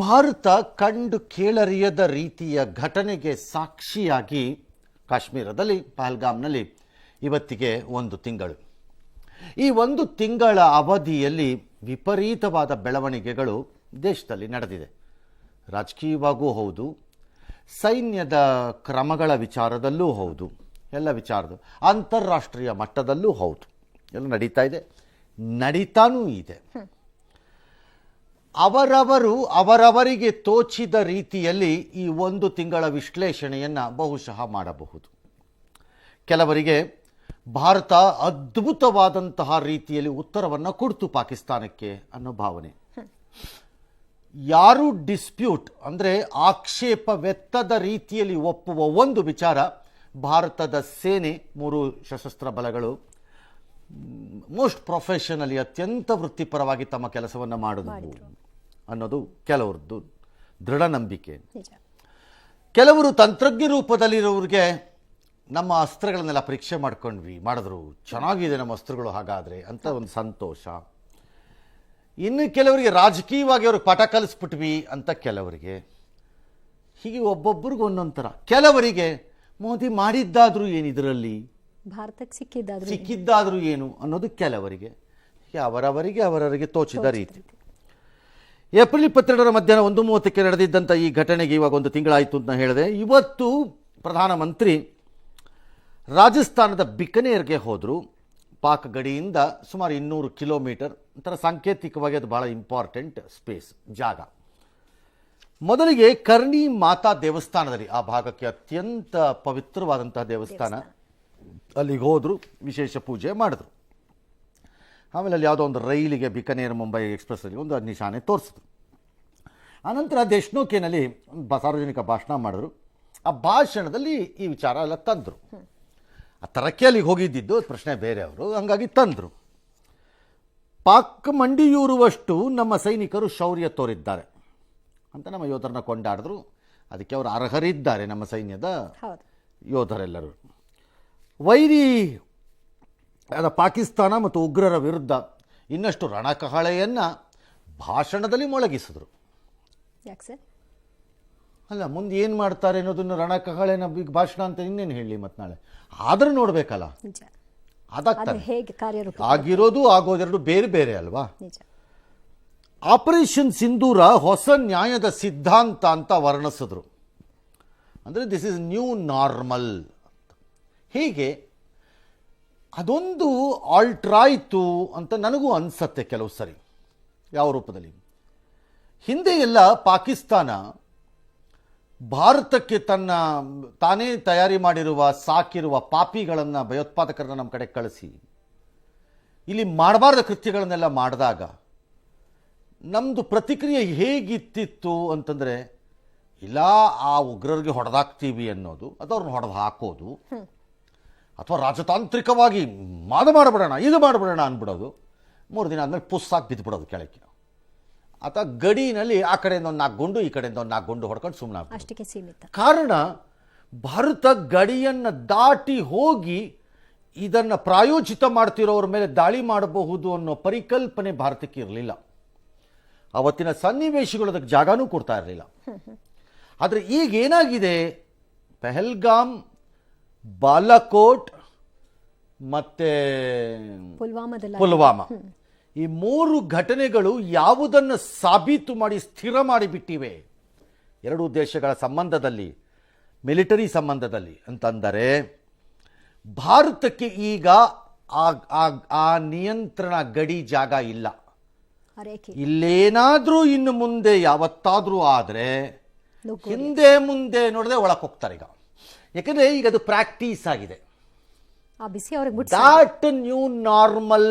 ಭಾರತ ಕಂಡು ಕೇಳರಿಯದ ರೀತಿಯ ಘಟನೆಗೆ ಸಾಕ್ಷಿಯಾಗಿ ಕಾಶ್ಮೀರದಲ್ಲಿ ಪಹಲ್ಗಾಮ್ನಲ್ಲಿ ಇವತ್ತಿಗೆ ಒಂದು ತಿಂಗಳು. ಈ ಒಂದು ತಿಂಗಳ ಅವಧಿಯಲ್ಲಿ ವಿಪರೀತವಾದ ಬೆಳವಣಿಗೆಗಳು ದೇಶದಲ್ಲಿ ನಡೆದಿದೆ. ರಾಜಕೀಯವಾಗೂ ಹೌದು, ಸೈನ್ಯದ ಕ್ರಮಗಳ ವಿಚಾರದಲ್ಲೂ ಹೌದು, ಎಲ್ಲ ವಿಚಾರದ ಅಂತಾರಾಷ್ಟ್ರೀಯ ಮಟ್ಟದಲ್ಲೂ ಹೌದು. ಎಲ್ಲ ನಡೀತಾ ಇದೆ. ನಡೀತಾನೂ ಇದೆ. ಅವರವರು ಅವರವರಿಗೆ ತೋಚಿದ ರೀತಿಯಲ್ಲಿ ಈ ಒಂದು ತಿಂಗಳ ವಿಶ್ಲೇಷಣೆಯನ್ನು ಬಹುಶಃ ಮಾಡಬಹುದು. ಕೆಲವರಿಗೆ ಭಾರತ ಅದ್ಭುತವಾದಂತಹ ರೀತಿಯಲ್ಲಿ ಉತ್ತರವನ್ನು ಕೊಡ್ತು ಪಾಕಿಸ್ತಾನಕ್ಕೆ ಅನ್ನೋ ಭಾವನೆ. ಯಾರು ಡಿಸ್ಪ್ಯೂಟ್ ಅಂದರೆ ಆಕ್ಷೇಪವೆತ್ತದ ರೀತಿಯಲ್ಲಿ ಒಪ್ಪುವ ಒಂದು ವಿಚಾರ ಭಾರತದ ಸೇನೆ, ಮೂರು ಸಶಸ್ತ್ರ ಬಲಗಳು ಮೋಸ್ಟ್ ಪ್ರೊಫೆಷನಲಿ ಅತ್ಯಂತ ವೃತ್ತಿಪರವಾಗಿ ತಮ್ಮ ಕೆಲಸವನ್ನು ಮಾಡಿದ್ರು. ಅನ್ನೋದು ಕೆಲವರದ್ದು ದೃಢ ನಂಬಿಕೆ ಕೆಲವರು ತಂತ್ರಜ್ಞ ರೂಪದಲ್ಲಿರೋರಿಗೆ ನಮ್ಮ ಅಸ್ತ್ರಗಳನ್ನೆಲ್ಲ ಪರೀಕ್ಷೆ ಮಾಡ್ಕೊಂಡ್ವಿ ಮಾಡಿದ್ರು. ಚೆನ್ನಾಗಿದೆ ನಮ್ಮ ಅಸ್ತ್ರಗಳು ಹಾಗಾದರೆ ಅಂತ ಒಂದು ಸಂತೋಷ. ಇನ್ನು ಕೆಲವರಿಗೆ ರಾಜಕೀಯವಾಗಿ ಅವ್ರಿಗೆ ಪಾಠ ಕಲಿಸ್ಬಿಟ್ವಿ ಅಂತ ಕೆಲವರಿಗೆ ಹೀಗೆ ಒಬ್ಬೊಬ್ಬರಿಗೂ ಒಂದೊಂದು ಥರ ಕೆಲವರಿಗೆ ಮೋದಿ ಮಾಡಿದ್ದಾದರೂ ಏನು ಇದರಲ್ಲಿ? ಭಾರತಕ್ಕೆ ಸಿಕ್ಕಿದ್ದಾದ್ರೂ ಸಿಕ್ಕಿದ್ದಾದರೂ ಏನು ಅನ್ನೋದು ಕೆಲವರಿಗೆ ಹೀಗೆ ಅವರವರಿಗೆ ಅವರವರಿಗೆ ತೋಚಿದ ರೀತಿ. ಏಪ್ರಿಲ್ ಇಪ್ಪತ್ತೆರಡರ ಮಧ್ಯಾಹ್ನ ಒಂದು ಮೂವತ್ತಕ್ಕೆ ನಡೆದಿದ್ದಂಥ ಈ ಘಟನೆಗೆ ಇವಾಗ ಒಂದು ತಿಂಗಳಾಯಿತು ಅಂತ ಹೇಳಿದೆ. ಇವತ್ತು ಪ್ರಧಾನಮಂತ್ರಿ ರಾಜಸ್ಥಾನದ ಬಿಕನೇರ್ಗೆ ಹೋದರು. ಪಾಕ್ ಗಡಿಯಿಂದ ಸುಮಾರು ಇನ್ನೂರು ಕಿಲೋಮೀಟರ್. ಒಂಥರ ಸಾಂಕೇತಿಕವಾಗಿ ಅದು ಭಾಳ ಇಂಪಾರ್ಟೆಂಟ್ ಸ್ಪೇಸ್ ಜಾಗ. ಮೊದಲಿಗೆ ಕರ್ಣಿ ಮಾತಾ ದೇವಸ್ಥಾನದಲ್ಲಿ ಆ ಭಾಗಕ್ಕೆ ಅತ್ಯಂತ ಪವಿತ್ರವಾದಂತಹ ದೇವಸ್ಥಾನ. ಅಲ್ಲಿಗೆ ಹೋದರು ವಿಶೇಷ ಪೂಜೆ ಮಾಡಿದ್ರು. ಆಮೇಲೆ ಅಲ್ಲಿ ಯಾವುದೋ ಒಂದು ರೈಲಿಗೆ ಬಿಕನೇರ್ ಮುಂಬೈ ಎಕ್ಸ್ಪ್ರೆಸ್ಸಲ್ಲಿ ಒಂದು ನಿಶಾನೆ ತೋರಿಸಿದ್ರು. ಆನಂತರ ದೇಶ್ನೋಕೆನಲ್ಲಿ ಒಂದು ಸಾರ್ವಜನಿಕ ಭಾಷಣ ಮಾಡಿದ್ರು. ಆ ಭಾಷಣದಲ್ಲಿ ಈ ವಿಚಾರ ಎಲ್ಲ ತಂದರು. ಆ ತರಕೆಯಲ್ಲಿ ಹೋಗಿದ್ದಿದ್ದು ಪ್ರಶ್ನೆ ಬೇರೆ ಅವರು ಹಂಗಾಗಿ ತಂದರು. ಪಾಕ್ ಮಂಡಿಯೂರುವಷ್ಟು ನಮ್ಮ ಸೈನಿಕರು ಶೌರ್ಯ ತೋರಿದ್ದಾರೆ ಅಂತ ನಮ್ಮ ಯೋಧರನ್ನ ಕೊಂಡಾಡಿದ್ರು. ಅದಕ್ಕೆ ಅವರು ಅರ್ಹರಿದ್ದಾರೆ ನಮ್ಮ ಸೈನ್ಯದ ಯೋಧರೆಲ್ಲರೂ. ವೈರಿ ಆದ ಪಾಕಿಸ್ತಾನ ಮತ್ತು ಉಗ್ರರ ವಿರುದ್ಧ ಇನ್ನಷ್ಟು ರಣಕಹಳೆಯನ್ನು ಭಾಷಣದಲ್ಲಿ ಮೊಳಗಿಸಿದ್ರು. ಯಾಕೆ ಸರ್? ಅಲ್ಲ ಮುಂದೆ ಏನು ಮಾಡ್ತಾರೆ ಅನ್ನೋದನ್ನು ರಣಕಹಳೆನ ಈಗ ಭಾಷಣ ಅಂತ ಇನ್ನೇನು ಹೇಳಿ ಮತ್ತು ನಾಳೆ? ಆದರೂ ನೋಡಬೇಕಲ್ಲ. ನಿಜ. ಅದು ಹೇಗೆ ಕಾರ್ಯರೂಪ ಆಗಿರೋದು ಆಗೋದೆರಡು ಬೇರೆ ಬೇರೆ ಅಲ್ವಾ? ನಿಜ. ಆಪರೇಷನ್ ಸಿಂಧೂರ ಹೊಸ ನ್ಯಾಯದ ಸಿದ್ಧಾಂತ ಅಂತ ವರ್ಣಿಸಿದ್ರು. ಅಂದರೆ ದಿಸ್ ಇಸ್ ನ್ಯೂ ನಾರ್ಮಲ್ ಹೀಗೆ? ಅದೊಂದು ಆಲ್ಟ್ರಾಯ್ತು ಅಂತ ನನಗೂ ಅನಿಸತ್ತೆ ಕೆಲವು ಸರಿ. ಯಾವ ರೂಪದಲ್ಲಿ? ಹಿಂದೆ ಎಲ್ಲ ಪಾಕಿಸ್ತಾನ ಭಾರತಕ್ಕೆ ತನ್ನ ತಾನೇ ತಯಾರಿ ಮಾಡಿರುವ, ಸಾಕಿರುವ ಪಾಪಿಗಳನ್ನು, ಭಯೋತ್ಪಾದಕರನ್ನ ನಮ್ಮ ಕಡೆ ಕಳಿಸಿ, ಇಲ್ಲಿ ಮಾಡಬಾರ್ದ ಕೃತ್ಯಗಳನ್ನೆಲ್ಲ ಮಾಡಿದಾಗ ನಮ್ಮದು ಪ್ರತಿಕ್ರಿಯೆ ಹೇಗಿತ್ತಿತ್ತು ಅಂತಂದರೆ, ಇಲ್ಲ ಆ ಉಗ್ರರಿಗೆ ಹೊಡೆದಾಕ್ತೀವಿ ಅನ್ನೋದು ಅಥವಾ ಅವ್ರನ್ನ ಹೊಡೆದು ಹಾಕೋದು ಅಥವಾ ರಾಜತಾಂತ್ರಿಕವಾಗಿ ಮಾದ ಮಾಡಿಬಿಡೋಣ ಇದು ಮಾಡಿಬಿಡೋಣ ಅಂದ್ಬಿಡೋದು. ಮೂರು ದಿನ ಆದಮೇಲೆ ಪುಸ್ಸಾಗಿ ಬಿದ್ದುಬಿಡೋದು ಕೆಳಕ್ಕೆ. ಆತ ಗಡಿನಲ್ಲಿ ಆ ಕಡೆಯಿಂದ ಒಂದು ನಾಲ್ಕು ಗುಂಡು ಈ ಕಡೆಯಿಂದ ಒಂದು ನಾಲ್ಕು ಗುಂಡು ಹೊಡ್ಕೊಂಡು ಸುಮ್ಮನೆ ಅಷ್ಟಕ್ಕೆ ಸೀಮಿತ. ಕಾರಣ ಭಾರತ ಗಡಿಯನ್ನು ದಾಟಿ ಹೋಗಿ ಇದನ್ನು ಪ್ರಾಯೋಜಿತ ಮಾಡ್ತಿರೋರ ಮೇಲೆ ದಾಳಿ ಮಾಡಬಹುದು ಅನ್ನೋ ಪರಿಕಲ್ಪನೆ ಭಾರತಕ್ಕೆ ಇರಲಿಲ್ಲ. ಅವತ್ತಿನ ಸನ್ನಿವೇಶಗಳು ಅದಕ್ಕೆ ಜಾಗನೂ ಕೊಡ್ತಾ ಇರಲಿಲ್ಲ. ಆದರೆ ಈಗ ಏನಾಗಿದೆ? ಪೆಹಲ್ಗಾಮ್ ಬಾಲಕೋಟ್ ಮತ್ತೆ ಪುಲ್ವಾಮಾ. ಈ ಮೂರು ಘಟನೆಗಳು ಯಾವುದನ್ನು ಸಾಬೀತು ಮಾಡಿ ಸ್ಥಿರ ಮಾಡಿಬಿಟ್ಟಿವೆ? ಎರಡೂ ದೇಶಗಳ ಸಂಬಂಧದಲ್ಲಿ ಮಿಲಿಟರಿ ಸಂಬಂಧದಲ್ಲಿ ಅಂತಂದರೆ ಭಾರತಕ್ಕೆ ಈಗ ಆ- ನಿಯಂತ್ರಣ ಗಡಿ ಜಾಗ ಇಲ್ಲ. ಇಲ್ಲೇನಾದರೂ ಇನ್ನು ಮುಂದೆ ಯಾವತ್ತಾದರೂ ಆದರೆ ಹಿಂದೆ ಮುಂದೆ ನೋಡದೆ ಒಳಕೋಗ್ತಾರೆ ಹೋಗ್ತಾರೆ ಈಗ. ಯಾಕಂದರೆ ಈಗ ಅದು ಪ್ರಾಕ್ಟೀಸ್ ಆಗಿದೆ ಬಿಸಿ ಅವ್ರಿಗೆ that new normal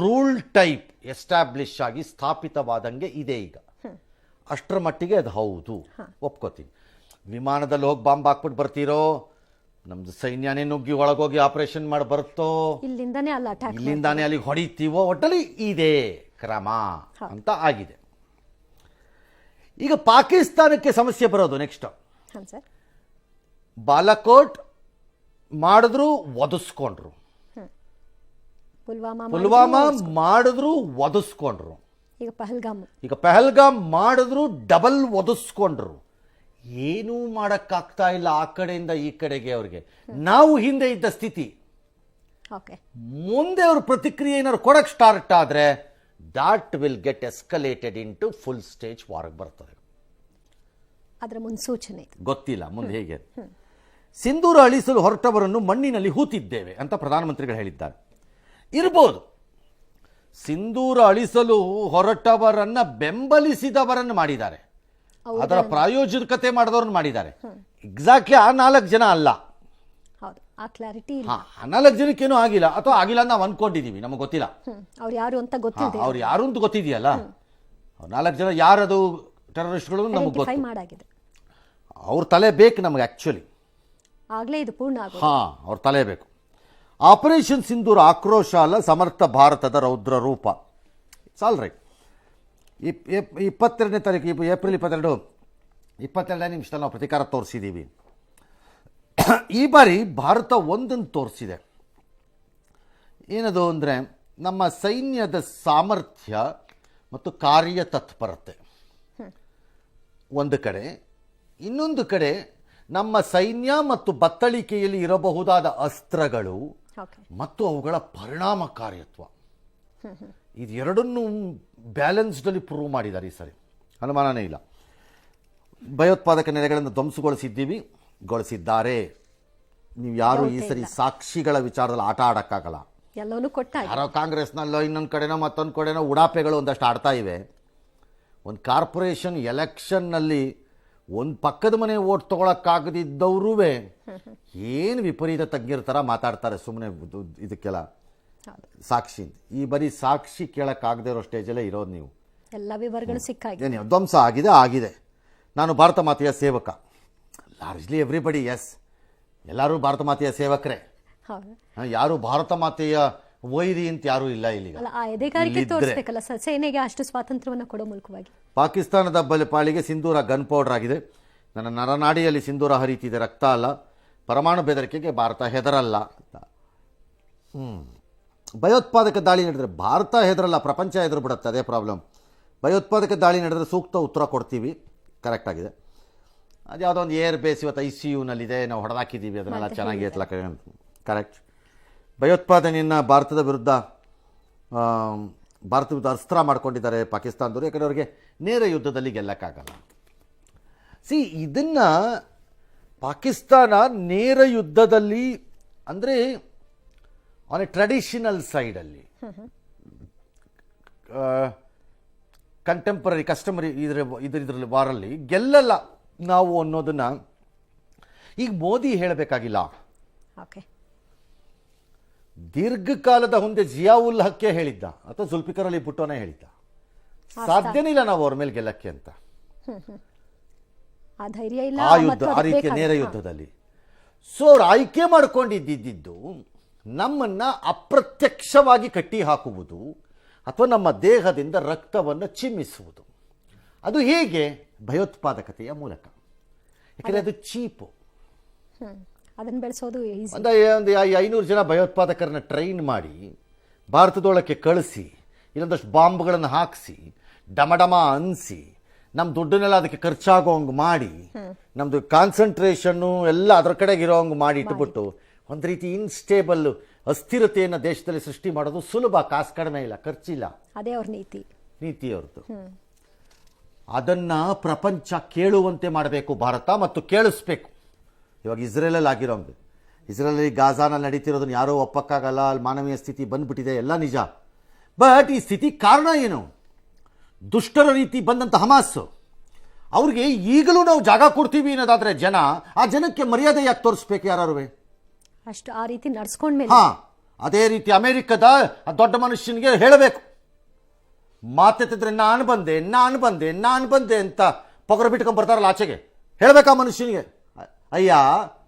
rule type establish ಆಗಿ ಸ್ಥಾಪಿತವಾದಂಗೆ ಇದೆ ಈಗ. ಅಷ್ಟರ ಮಟ್ಟಿಗೆ ಅದು ಹೌದು. ಒಪ್ಕೋತೀನಿ. ವಿಮಾನದಲ್ಲಿ ಹೋಗಿ ಬಾಂಬ್ ಹಾಕ್ಬಿಟ್ಟು ಬರ್ತೀರೋ? ನಮ್ದು ಸೈನ್ಯನೇ ನುಗ್ಗಿ ಒಳಗೋಗಿ ಆಪರೇಷನ್ ಮಾಡಿ ಬರುತ್ತೋ? ಇಲ್ಲಿಂದಾನೇ ಅಲ್ಲ ಅಟ್ಯಾಕ್ ಇಲ್ಲಿಂದಾನೇ ಅಲ್ಲಿಗೆ ಹೊಡಿತೀವೋ? ಒಟ್ಟಲ್ಲಿ ಇದೆ ಕ್ರಮ ಅಂತ ಆಗಿದೆ. ಈಗ ಪಾಕಿಸ್ತಾನಕ್ಕೆ ಸಮಸ್ಯೆ ಬರೋದು ನೆಕ್ಸ್ಟ್ ಸರ್ ಬಾಲಕೋಟ್ ಮಾಡಿದ್ರು ಒದಸ್ಕೊಂಡ್ರು ಪುಲ್ವಾಮಾ ಮಾಡಿದ್ರು ಒದಿಸ್ಕೊಂಡ್ರು ಈಗ ಪಹಲ್ಗಾಮ್. ಈಗ ಪಹಲ್ಗಾಮ್ ಮಾಡಿದ್ರು ಡಬಲ್ ಒದಿಸ್ಕೊಂಡ್ರು ಏನೂ ಮಾಡೋಕ್ಕಾಗ್ತಾ ಇಲ್ಲ ಆ ಕಡೆಯಿಂದ ಈ ಕಡೆಗೆ ಅವ್ರಿಗೆ. ನಾವು ಹಿಂದೆ ಇದ್ದ ಸ್ಥಿತಿ. ಓಕೆ. ಮುಂದೆ ಅವ್ರ ಪ್ರತಿಕ್ರಿಯೆ ಏನಾದ್ರು ಕೊಡಕ್ಕೆ ಸ್ಟಾರ್ಟ್ ಆದರೆ that will get escalated into full stage ವಾರ್ಗೆ ಬರ್ತದೆ. ಅದರ ಮುನ್ಸೂಚನೆ ಗೊತ್ತಿಲ್ಲ ಮುಂದೆ ಹೇಗೆ? ಸಿಂಧೂರ ಅಳಿಸಲು ಹೊರಟವರನ್ನು ಮಣ್ಣಿನಲ್ಲಿ ಹೂತಿದ್ದೇವೆ ಅಂತ ಪ್ರಧಾನಮಂತ್ರಿಗಳು ಹೇಳಿದ್ದಾರೆ. ಇರ್ಬೋದು. ಸಿಂಧೂರ ಅಳಿಸಲು ಹೊರಟವರನ್ನ ಬೆಂಬಲಿಸಿದವರನ್ನು ಮಾಡಿದ್ದಾರೆ. ಅದರ ಪ್ರಾಯೋಜಕತೆ ಮಾಡಿದವ್ರನ್ನ ಮಾಡಿದ್ದಾರೆ. ಎಕ್ಸಾಕ್ಟ್ಲಿ ಆ ನಾಲ್ಕು ಜನ ಅಲ್ಲ. ಆ ನಾಲ್ಕು ಜನಕ್ಕೇನೂ ಆಗಿಲ್ಲ. ಅಥವಾ ಆಗಿಲ್ಲ ನಾವು ಅನ್ಕೊಂಡಿದೀವಿ ನಮಗೆ ಗೊತ್ತಿಲ್ಲ. ಅವ್ರು ಯಾರು ಅಂತ ಗೊತ್ತಿದೆ. ಅವ್ರು ಯಾರು ಅಂತ ಗೊತ್ತಿದೆಯಲ್ಲ? ನಾಲ್ಕು ಜನ ಯಾರದು ಟೆರರಿಸ್ಟ್ಗಳು ನಮಗೆ ಗೊತ್ತು. ಅವ್ರ ತಲೆ ಬೇಕು ನಮಗೆ ಆ್ಯಕ್ಚುಲಿ ಆಗ್ಲೇ ಇದು ಪೂರ್ಣ ಹಾ ಅವ್ರ ತಲೆ ಬೇಕು. ಆಪರೇಷನ್ ಸಿಂಧೂರ್ ಆಕ್ರೋಶ ಅಲ್ಲ ಸಮರ್ಥ ಭಾರತದ ರೌದ್ರ ರೂಪ. ಸಾಲ್ರಿ. ರೈಟ್ ಇಪ್ ಇಪ್- ಇಪ್ಪತ್ತೆರಡನೇ ತಾರೀಕು ಏಪ್ರಿಲ್ ಇಪ್ಪತ್ತೆರಡು ಇಪ್ಪತ್ತೆರಡನೇ ನಿಮಿಷದಲ್ಲಿ ನಾವು ಪ್ರತಿಕಾರ ತೋರಿಸಿದ್ದೀವಿ ಈ ಬಾರಿ ಭಾರತ ಒಂದನ್ನು ತೋರಿಸಿದೆ. ಏನದು ಅಂದರೆ ನಮ್ಮ ಸೈನ್ಯದ ಸಾಮರ್ಥ್ಯ ಮತ್ತು ಕಾರ್ಯತತ್ಪರತೆ. ಒಂದು ಕಡೆ ಇನ್ನೊಂದು ಕಡೆ ನಮ್ಮ ಸೈನ್ಯ ಮತ್ತು ಬತ್ತಳಿಕೆಯಲ್ಲಿ ಇರಬಹುದಾದ ಅಸ್ತ್ರಗಳು ಮತ್ತು ಅವುಗಳ ಪರಿಣಾಮಕಾರಿತ್ವ. ಇದೆರಡನ್ನೂ ಬ್ಯಾಲೆನ್ಸ್ಡಲ್ಲಿ ಪ್ರೂವ್ ಮಾಡಿದ್ದಾರೆ ಈ ಸರಿ. ಅನುಮಾನನೇ ಇಲ್ಲ. ಭಯೋತ್ಪಾದಕ ನೆಲೆಗಳನ್ನು ಧ್ವಂಸಗೊಳಿಸಿದ್ದೀವಿ ಗೊಳಿಸಿದ್ದಾರೆ. ನೀವು ಯಾರು ಈ ಸರಿ ಸಾಕ್ಷಿಗಳ ವಿಚಾರದಲ್ಲಿ ಆಟ ಆಡೋಕ್ಕಾಗಲ್ಲ. ಯಾರೋ ಕಾಂಗ್ರೆಸ್ನಲ್ಲೋ ಇನ್ನೊಂದು ಕಡೆನೋ ಮತ್ತೊಂದು ಕಡೆನೋ ಉಡಾಪೆಗಳು ಒಂದಷ್ಟು ಆಡ್ತಾ ಇವೆ. ಒಂದು ಕಾರ್ಪೊರೇಷನ್ ಎಲೆಕ್ಷನ್ನಲ್ಲಿ ಒಂದು ಪಕ್ಕದ ಮನೆ ಓಟ್ ತೊಗೊಳಕ್ಕಾಗದಿದ್ದವ್ರೂ ಏನು ವಿಪರೀತ ತಜ್ಞರ ಥರ ಮಾತಾಡ್ತಾರೆ ಸುಮ್ಮನೆ ಇದಕ್ಕೆಲ್ಲ? ಸಾಕ್ಷಿ ಈ ಬರೀ ಸಾಕ್ಷಿ ಕೇಳೋಕ್ಕಾಗದೇ ಇರೋ ಸ್ಟೇಜಲ್ಲೇ ಇರೋದು ನೀವು. ಎಲ್ಲ ವಿವರಗಳು ಸಿಕ್ಕಾಗಿದೆ ಧ್ವಂಸ ಆಗಿದೆ ಆಗಿದೆ. ನಾನು ಭಾರತ ಮಾತೆಯ ಸೇವಕ. ಲಾರ್ಜ್ಲಿ ಎವ್ರಿಬಡಿ ಎಸ್ ಎಲ್ಲರೂ ಭಾರತ ಮಾತೆಯ ಸೇವಕರೇ. ಯಾರು ಭಾರತ ಮಾತೆಯ ವೈರಿ ಅಂತ ಯಾರೂ ಇಲ್ಲ ಇಲ್ಲಿಗೆ. ಅಲ್ಲ ಆ ಎದೆಗಾರಿಕೆ. ತೋರಿಸ್ಬೇಕಲ್ಲ ಸೇನೆಗೆ ಅಷ್ಟು ಸ್ವಾತಂತ್ರ್ಯವನ್ನು ಕೊಡೋ ಮೂಲಕವಾಗಿ. ಪಾಕಿಸ್ತಾನದ ಬಲ ಪಾಳಿಗೆ ಸಿಂಧೂರ ಗನ್ ಪೌಡರ್ ಆಗಿದೆ. ನನ್ನ ನರನಾಡಿಯಲ್ಲಿ ಸಿಂಧೂರ ಹರಿತಿದೆ ರಕ್ತ ಅಲ್ಲ. ಪರಮಾಣು ಬೆದರಿಕೆಗೆ ಭಾರತ ಹೆದರಲ್ಲ ಅಂತ. ಹ್ಮ್. ಭಯೋತ್ಪಾದಕ ದಾಳಿ ನಡೆದರೆ ಭಾರತ ಹೆದರಲ್ಲ ಪ್ರಪಂಚ ಹೆದರು ಬಿಡುತ್ತೆ ಅದೇ ಪ್ರಾಬ್ಲಮ್ ಭಯೋತ್ಪಾದಕ ದಾಳಿ ನಡೆದರೆ ಸೂಕ್ತ ಉತ್ತರ ಕೊಡ್ತೀವಿ. ಕರೆಕ್ಟ್ ಆಗಿದೆ. ಅದು ಯಾವುದೋ ಒಂದು ಏರ್ ಬೇಸ್ ಇವತ್ತು ಐ ಸಿ ಯುನಲ್ಲಿದೆ ನಾವು ಹೊಡೆದಾಕಿದ್ದೀವಿ ಅದನ್ನೆಲ್ಲ ಚೆನ್ನಾಗಿ ಎತ್ತಲಕ್ಕ ಕರೆಕ್ಟ್ ಭಯೋತ್ಪಾದನೆಯನ್ನು ಭಾರತದ ವಿರುದ್ಧ ಭಾರತ ವಿರುದ್ಧ ಅಸ್ತ್ರ ಮಾಡ್ಕೊಂಡಿದ್ದಾರೆ ಪಾಕಿಸ್ತಾನದವರು. ಯಾಕಂದರೆ ಅವರಿಗೆ ನೇರ ಯುದ್ಧದಲ್ಲಿ ಗೆಲ್ಲಕ್ಕಾಗಲ್ಲ. ಸಿ ಇದನ್ನು ಪಾಕಿಸ್ತಾನ ನೇರ ಯುದ್ಧದಲ್ಲಿ, ಅಂದರೆ ಆನ್ ಎ ಟ್ರೆಡಿಷನಲ್ ಸೈಡಲ್ಲಿ ಕಂಟೆಂಪರರಿ ಕಸ್ಟಮರಿ ಇದ್ರ ಇದ್ರ, ಇದರಲ್ಲಿ ವಾರಲ್ಲಿ ಗೆಲ್ಲಲ್ಲ ನಾವು ಅನ್ನೋದನ್ನು ಈಗ ಮೋದಿ ಹೇಳಬೇಕಾಗಿಲ್ಲ. ಓಕೆ ದೀರ್ಘಕಾಲದ ಮುಂದೆ ಜಿಯಾವುಲ್ ಹಕ್ಕೆ ಹೇಳಿದ್ದ. ಅಥವಾ ಜುಲ್ಫಿಕರ್ ಅಲಿ ಭುಟ್ಟೋನೇ ಹೇಳಿದ್ದ. ಸಾಧ್ಯನೇ ಇಲ್ಲ ನಾವು ಅವ್ರ ಮೇಲೆ ಗೆಲ್ಲಕ್ಕೆ ಅಂತ. ಆ ಯುದ್ಧ ಆ ರೀತಿಯ ನೇರ ಯುದ್ಧದಲ್ಲಿ. ಸೊ ಅವ್ರು ಆಯ್ಕೆ ಮಾಡ್ಕೊಂಡಿದ್ದಿದ್ದು ನಮ್ಮನ್ನ ಅಪ್ರತ್ಯಕ್ಷವಾಗಿ ಕಟ್ಟಿ ಹಾಕುವುದು ಅಥವಾ ನಮ್ಮ ದೇಹದಿಂದ ರಕ್ತವನ್ನು ಚಿಮ್ಮಿಸುವುದು. ಅದು ಹೇಗೆ? ಭಯೋತ್ಪಾದಕತೆಯ ಮೂಲಕ. ಯಾಕಂದರೆ ಅದು. ಚೀಪು. ಅದನ್ನ ಬೆಳೆಸೋದು ಒಂದು ಐನೂರು ಜನ ಭಯೋತ್ಪಾದಕರನ್ನ ಟ್ರೈನ್ ಮಾಡಿ ಭಾರತದೊಳಕ್ಕೆ ಕಳಿಸಿ ಇಲ್ಲೊಂದಷ್ಟು ಬಾಂಬ್ಗಳನ್ನು ಹಾಕಿಸಿ ಡಮಡಮ ಅನ್ಸಿ ನಮ್ಮ ದುಡ್ಡನ್ನೆಲ್ಲ ಅದಕ್ಕೆ ಖರ್ಚಾಗೋ ಹಂಗೆ ಮಾಡಿ ನಮ್ಮದು ಕಾನ್ಸಂಟ್ರೇಷನ್ನು ಎಲ್ಲ ಅದರ ಕಡೆಗೆ ಇರೋಂಗೆ ಮಾಡಿ. ಇಟ್ಬಿಟ್ಟು ಒಂದು ರೀತಿ ಇನ್ಸ್ಟೇಬಲ್ ಅಸ್ಥಿರತೆಯನ್ನು ದೇಶದಲ್ಲಿ ಸೃಷ್ಟಿ ಮಾಡೋದು ಸುಲಭ ಕಾಸು ಕಡಿಮೆ ಇಲ್ಲ ಖರ್ಚಿಲ್ಲ. ಅದೇ ಅವ್ರ ನೀತಿ. ನೀತಿ ಅವ್ರದ್ದು ಅದನ್ನು ಪ್ರಪಂಚ ಕೇಳುವಂತೆ ಮಾಡಬೇಕು ಭಾರತ ಮತ್ತು ಕೇಳಿಸ್ಬೇಕು. ಇವಾಗ ಇಸ್ರೇಲಲ್ಲಿ ಆಗಿರೋಂಗೆ ಇಸ್ರೇಲಲ್ಲಿ ಗಾಜಾನಲ್ಲಿ ನಡೀತಿರೋದನ್ನ ಯಾರೋ ಒಪ್ಪಕ್ಕಾಗಲ್ಲ ಅಲ್ಲಿ ಮಾನವೀಯ ಸ್ಥಿತಿ ಬಂದ್ಬಿಟ್ಟಿದೆ ಎಲ್ಲ ನಿಜ. ಬಟ್ ಈ ಸ್ಥಿತಿ ಕಾರಣ ಏನು? ದುಷ್ಟರ ರೀತಿ ಬಂದಂಥ ಹಮಾಸ್. ಅವ್ರಿಗೆ ಈಗಲೂ ನಾವು ಜಾಗ ಕೊಡ್ತೀವಿ ಅನ್ನೋದಾದ್ರೆ ಜನ ಆ ಜನಕ್ಕೆ ಮರ್ಯಾದೆ ಯಾಕೆ ತೋರಿಸ್ಬೇಕು ಯಾರು ಅಷ್ಟು ಆ ರೀತಿ ನಡ್ಸ್ಕೊಂಡ್ಮೇಲೆ. ಹಾ ಅದೇ ರೀತಿ ಅಮೆರಿಕದ ಆ ದೊಡ್ಡ ಮನುಷ್ಯನಿಗೆ ಹೇಳಬೇಕು. ಮಾತೆತ್ತಿದ್ರೆ ನಾನು ಬಂದೆ ನಾನು ಬಂದೆ ನಾನು ಬಂದೆ ಅಂತ ಪೊಗರ ಬಿಟ್ಕೊಂಡ್ ಬರ್ತಾರಲ್ಲ ಆಚೆಗೆ. ಹೇಳ್ಬೇಕಾ ಮನುಷ್ಯನಿಗೆ. ಅಯ್ಯ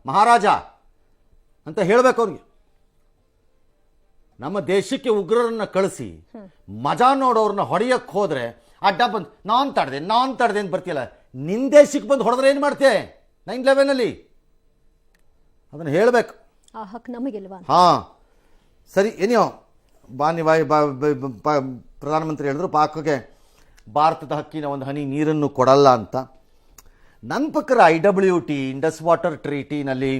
ಮಹಾರಾಜ ಅಂತ ಹೇಳಬೇಕು ಅವ್ರಿಗೆ ನಮ್ಮ ದೇಶಕ್ಕೆ ಉಗ್ರರನ್ನ ಕಳಿಸಿ ಮಜಾ ನೋಡೋರನ್ನ ಹೊಡೆಯಕ್ಕೆ ಹೋದ್ರೆ ಅಡ್ಡ ಬಂದು ನಾನ್ ತಾಡ್ದೆ ನಾನ್ ತಡೆದೆ ಅಂತ ಬರ್ತೀಯಲ್ಲ ನಿನ್ನ ದೇಶಕ್ಕೆ ಬಂದು ಹೊಡೆದ್ರೆ ಏನು ಮಾಡ್ತೆ ನೈನ್ ಲೆವೆನಲ್ಲಿ ಅದನ್ನು ಹೇಳಬೇಕು. ಹಾ. ಸರಿ ಏನೋ ಬಾನಿ ಬಾಯಿ ಬಾ ಪ್ರಧಾನಮಂತ್ರಿ ಹೇಳಿದ್ರು ಪಾಕಗೆ ಭಾರತದ ಹಕ್ಕಿನ ಒಂದು ಹನಿ ನೀರನ್ನು ಕೊಡಲ್ಲ ಅಂತ. ನನ್ನ ಪ್ರಕಾರ I W T Indus water ಟ್ರೀಟಿನಲ್ಲಿ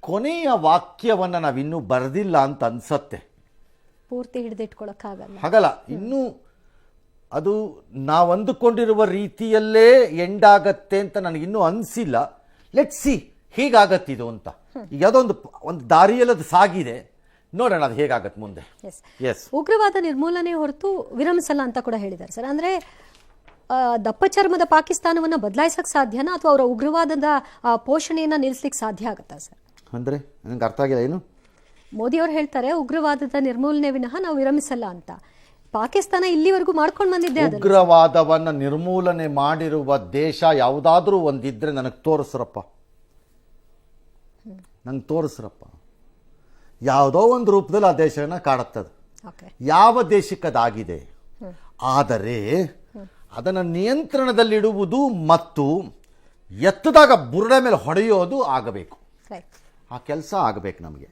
ಕೊನೆಯ ವಾಕ್ಯವನ್ನು ನಾವಿನ್ನೂ ಬರೆದಿಲ್ಲ ಅಂತ ಅನ್ಸತ್ತೆ. ಪೂರ್ತಿ ಹಿಡಿದಿಟ್ಕೊಳ್ಳೋಕ್ಕಾಗಲ್ಲ ಹಾಗಲ್ಲ ಇನ್ನೂ ಅದು ನಾವು ಅಂದುಕೊಂಡಿರುವ ರೀತಿಯಲ್ಲೇ ಎಂಡ್ ಆಗತ್ತೆ ಅಂತ ನನಗಿನ್ನೂ ಅನಿಸಿಲ್ಲ. ಲೆಟ್ ಸಿ ಹೇಗಾಗತ್ತಿದು ಅಂತ. ಈಗ ಯಾವುದೊಂದು ಒಂದು ಒಂದು ದಾರಿಯಲ್ಲಿ ಅದು ಸಾಗಿದೆ. ನೋಡೋಣ ಅದು ಹೇಗಾಗತ್ತೆ ಮುಂದೆ. ಎಸ್ ಉಗ್ರವಾದ ನಿರ್ಮೂಲನೆ ಹೊರತು ವಿರಮಿಸಲ್ಲ ಅಂತ ಕೂಡ ಹೇಳಿದ್ದಾರೆ ಸರ್. ಅಂದ್ರೆ ದಪ್ಪ ಚರ್ಮದ ಪಾಕಿಸ್ತಾನವನ್ನು ಬದಲಾಯಿಸಕ್ಕೆ ಸಾಧ್ಯನಾ ಅಥವಾ ಅವರ ಉಗ್ರವಾದದ ಪೋಷಣೆಯನ್ನು ನಿಲ್ಲಿಸ್ಲಿಕ್ಕೆ ಸಾಧ್ಯ ಆಗುತ್ತಾ ಸರ್? ಅಂದರೆ ನನಗೆ ಅರ್ಥ ಆಗಿಲ್ಲ ಏನು? ಮೋದಿ ಅವರು ಹೇಳ್ತಾರೆ ಉಗ್ರವಾದದ ನಿರ್ಮೂಲನೆ ವಿನಃ ನಾವು ವಿರಮಿಸಲ್ಲ ಅಂತ. ಪಾಕಿಸ್ತಾನ ಇಲ್ಲಿವರೆಗೂ ಮಾಡ್ಕೊಂಡು ಬಂದಿದ್ದೆ ಉಗ್ರವಾದವನ್ನು ನಿರ್ಮೂಲನೆ ಮಾಡಿರುವ ದೇಶ ಯಾವುದಾದ್ರೂ ಒಂದಿದ್ರೆ ನನಗೆ ತೋರಿಸ್ರಪ್ಪ. ನಂಗೆ ತೋರಿಸ್ರಪ್ಪ. ಯಾವುದೋ ಒಂದು ರೂಪದಲ್ಲಿ ಆ ದೇಶನ ಕಾಡುತ್ತದೆ. ಯಾವ ದೇಶಕ್ಕದಾಗಿದೆ? ಆದರೆ ಅದನ್ನು ನಿಯಂತ್ರಣದಲ್ಲಿಡುವುದು ಮತ್ತು ಎತ್ತದಾಗ ಬುರುಡೆ ಮೇಲೆ ಹೊಡೆಯೋದು ಆಗಬೇಕು. ಆ ಕೆಲಸ ಆಗಬೇಕು ನಮಗೆ.